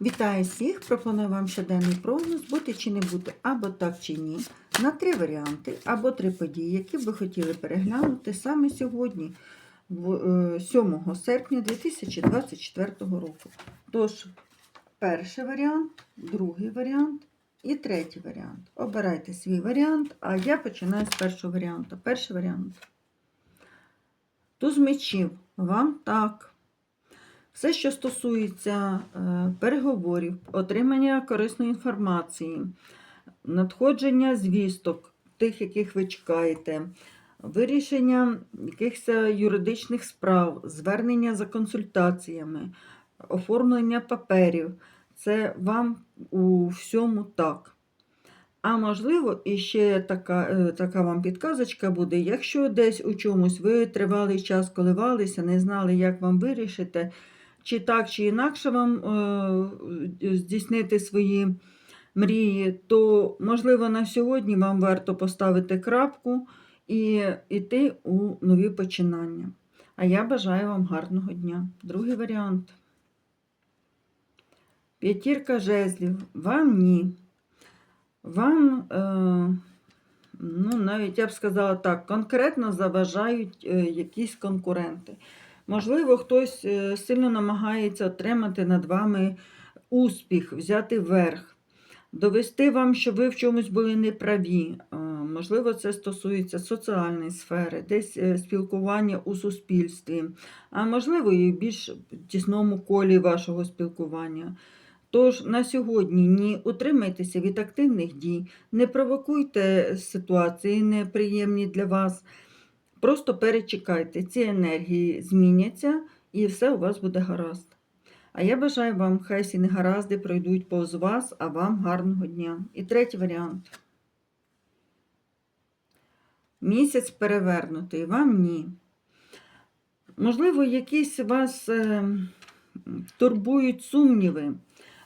Вітаю всіх! Пропоную вам щоденний прогноз, бути чи не бути, або так чи ні, на три варіанти, або три події, які б ви хотіли переглянути саме сьогодні, е, 7 серпня 2024 року. Тож, перший варіант, другий варіант і третій варіант. Обирайте свій варіант, а я починаю з першого варіанту. Перший варіант. Туз мечів. Вам так. Все, що стосується е, переговорів, отримання корисної інформації, надходження звісток, тих, яких ви чекаєте, вирішення якихось юридичних справ, звернення за консультаціями, оформлення паперів. Це вам у всьому так. А можливо, і ще така, е, така вам підказочка буде, якщо десь у чомусь ви тривалий час коливалися, не знали, як вам вирішити, чи так, чи інакше вам е, здійснити свої мрії, то, можливо, на сьогодні вам варто поставити крапку і йти у нові починання. А я бажаю вам гарного дня. Другий варіант. П'ятірка жезлів. Вам ні. Вам, е, ну, навіть я б сказала так, конкретно заважають е, якісь конкуренти. Можливо, хтось е, сильно намагається отримати над вами успіх, взяти верх, довести вам, що ви в чомусь були неправі. Е, Можливо, це стосується соціальної сфери, десь е, спілкування у суспільстві, а можливо, і в більш тісному колі вашого спілкування. Тож на сьогодні ні утримайтеся від активних дій, не провокуйте ситуації неприємні для вас. Просто перечекайте, ці енергії зміняться і все у вас буде гаразд. А я бажаю вам, хай всі негаразди пройдуть повз вас, а вам гарного дня. І третій варіант. Місяць перевернутий, вам ні. Можливо, якісь вас е, турбують сумніви,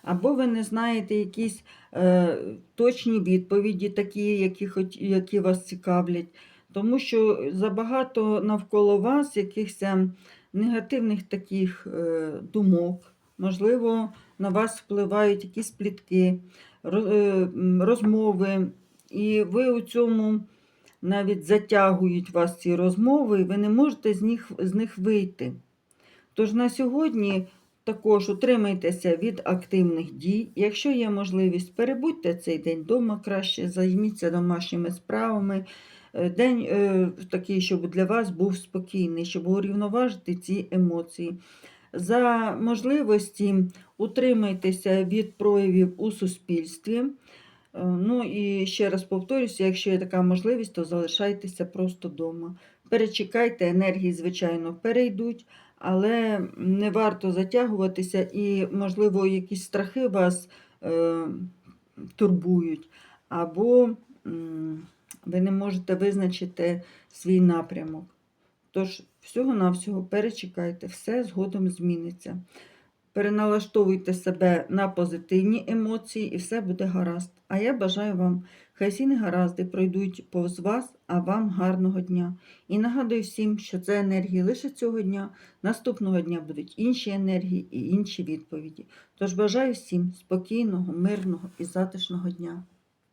або ви не знаєте якісь е, точні відповіді, такі, які, які вас цікавлять. Тому що забагато навколо вас якихось негативних таких е, думок. Можливо, на вас впливають якісь плітки, е, розмови, і ви у цьому навіть затягують вас ці розмови, і ви не можете з них, з них вийти. Тож на сьогодні також утримайтеся від активних дій. Якщо є можливість, перебудьте цей день вдома краще, займіться домашніми справами. Е, День е, такий, щоб для вас був спокійний, щоб урівноважити ці емоції. За можливості утримайтеся від проявів у суспільстві. Е, Ну і ще раз повторюся, якщо є така можливість, то залишайтеся просто вдома. Перечекайте, енергії, звичайно, перейдуть, але не варто затягуватися, і, можливо, якісь страхи вас е, турбують, або ви не можете визначити свій напрямок. Тож, всього-навсього перечекайте, все згодом зміниться. Переналаштовуйте себе на позитивні емоції і все буде гаразд. А я бажаю вам, хай всі негаразди пройдуть повз вас, а вам гарного дня. І нагадую всім, що це енергії лише цього дня. Наступного дня будуть інші енергії і інші відповіді. Тож бажаю всім спокійного, мирного і затишного дня.